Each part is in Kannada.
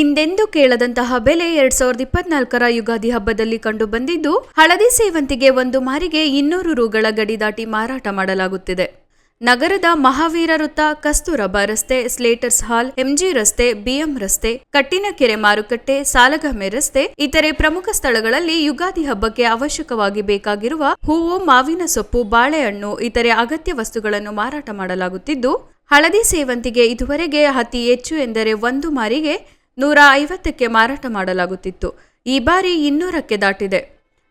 ಹಿಂದೆಂದೂ ಕೇಳದಂತಹ ಬೆಲೆ ಎರಡ್ ಸಾವಿರದ ಇಪ್ಪತ್ನಾಲ್ಕರ ಯುಗಾದಿ ಹಬ್ಬದಲ್ಲಿ ಕಂಡು ಬಂದಿದ್ದು, ಹಳದಿ ಸೇವಂತಿಗೆ ಒಂದು ಮಾರಿಗೆ ಇನ್ನೂರು ರುಗಳ ಗಡಿ ದಾಟಿ ಮಾರಾಟ ಮಾಡಲಾಗುತ್ತಿದೆ. ನಗರದ ಮಹಾವೀರ ವೃತ್ತ ಕಸ್ತೂರಬಾ ರಸ್ತೆ, ಸ್ಲೇಟರ್ಸ್ ಹಾಲ್, ಎಂಜಿ ರಸ್ತೆ, ಬಿಎಂ ರಸ್ತೆ, ಕಟ್ಟಿನಕೆರೆ ಮಾರುಕಟ್ಟೆ, ಸಾಲಗಮೆ ರಸ್ತೆ, ಇತರೆ ಪ್ರಮುಖ ಸ್ಥಳಗಳಲ್ಲಿ ಯುಗಾದಿ ಹಬ್ಬಕ್ಕೆ ಅವಶ್ಯಕವಾಗಿ ಬೇಕಾಗಿರುವ ಹೂವು, ಮಾವಿನ ಸೊಪ್ಪು, ಬಾಳೆಹಣ್ಣು, ಇತರೆ ಅಗತ್ಯ ವಸ್ತುಗಳನ್ನು ಮಾರಾಟ ಮಾಡಲಾಗುತ್ತಿದ್ದು, ಹಳದಿ ಸೇವಂತಿಗೆ ಇದುವರೆಗೆ ಅತಿ ಹೆಚ್ಚು ಎಂದರೆ ಒಂದು ಮಾರಿಗೆ ನೂರ ಐವತ್ತಕ್ಕೆ ಮಾರಾಟ ಮಾಡಲಾಗುತ್ತಿತ್ತು. ಈ ಬಾರಿ ಇನ್ನೂರಕ್ಕೆ ದಾಟಿದೆ.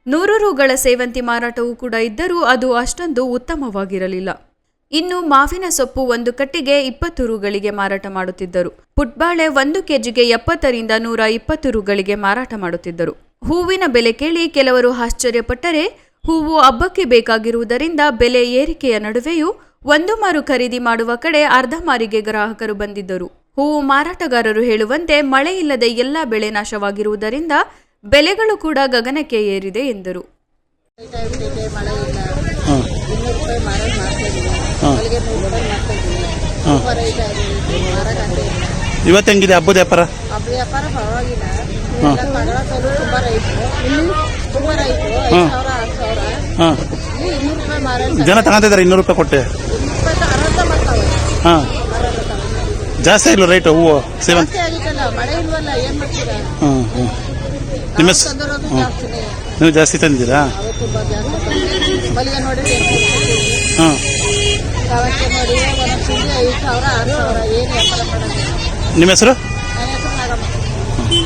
ನೂರು ರುಗಳ ಸೇವಂತಿ ಮಾರಾಟವೂ ಕೂಡ ಇದ್ದರೂ ಅದು ಅಷ್ಟೊಂದು ಉತ್ತಮವಾಗಿರಲಿಲ್ಲ. ಇನ್ನು ಮಾವಿನ ಸೊಪ್ಪು ಒಂದು ಕಟ್ಟಿಗೆ ಇಪ್ಪತ್ತು ರುಗಳಿಗೆ ಮಾರಾಟ ಮಾಡುತ್ತಿದ್ದರು. ಪುಟ್ಬಾಳೆ ಒಂದು ಕೆಜಿಗೆ ಎಪ್ಪತ್ತರಿಂದ ನೂರ ಇಪ್ಪತ್ತು ರುಗಳಿಗೆ ಮಾರಾಟ ಮಾಡುತ್ತಿದ್ದರು. ಹೂವಿನ ಬೆಲೆ ಕೇಳಿ ಕೆಲವರು ಆಶ್ಚರ್ಯಪಟ್ಟರೆ, ಹೂವು ಹಬ್ಬಕ್ಕೆ ಬೇಕಾಗಿರುವುದರಿಂದ ಬೆಲೆ ಏರಿಕೆಯ ನಡುವೆಯೂ ಒಂದು ಮಾರು ಖರೀದಿ ಮಾಡುವ ಕಡೆ ಅರ್ಧ ಮಾರಿಗೆ ಗ್ರಾಹಕರು ಬಂದಿದ್ದರು. ಹೂವು ಮಾರಾಟಗಾರರು ಹೇಳುವಂತೆ ಮಳೆ ಇಲ್ಲದೆ ಎಲ್ಲ ಬೆಳೆ ನಾಶವಾಗಿರುವುದರಿಂದ ಬೆಲೆಗಳು ಕೂಡ ಗಗನಕ್ಕೆ ಏರಿದೆ ಎಂದರು. ಇವತ್ತು ಹೆಂಗಿದೆ ಹಬ್ಬದ ವ್ಯಾಪಾರ? ಪರವಾಗಿಲ್ಲ. ತುಂಬ ತುಂಬ. ಸಾವಿರ ಜನ ತಗೊಂತಿದ್ದಾರೆ ಇನ್ನೂರು ರೂಪಾಯಿ ಕೊಟ್ಟೆ. ಹಾಂ. ಜಾಸ್ತಿ ಇಲ್ಲ ರೇಟು ಹೂವು? ಸೇವಂತಿ ಜಾಸ್ತಿ ಆಗಿತ್ತಲ್ಲ ಮಳೆ ಇಲ್ವಲ್ಲ ಏನ್ ಮಾಡ್ತೀರಾ? ಹಾಂ ನಿಮ್ಮ ಹೆಸ್- ಹ್ಞೂ ನೀವು ಜಾಸ್ತಿ ತಂದಿದ್ದೀರಾ? ಹಾಂ ನಿಮ್ಮ ಹೆಸರು?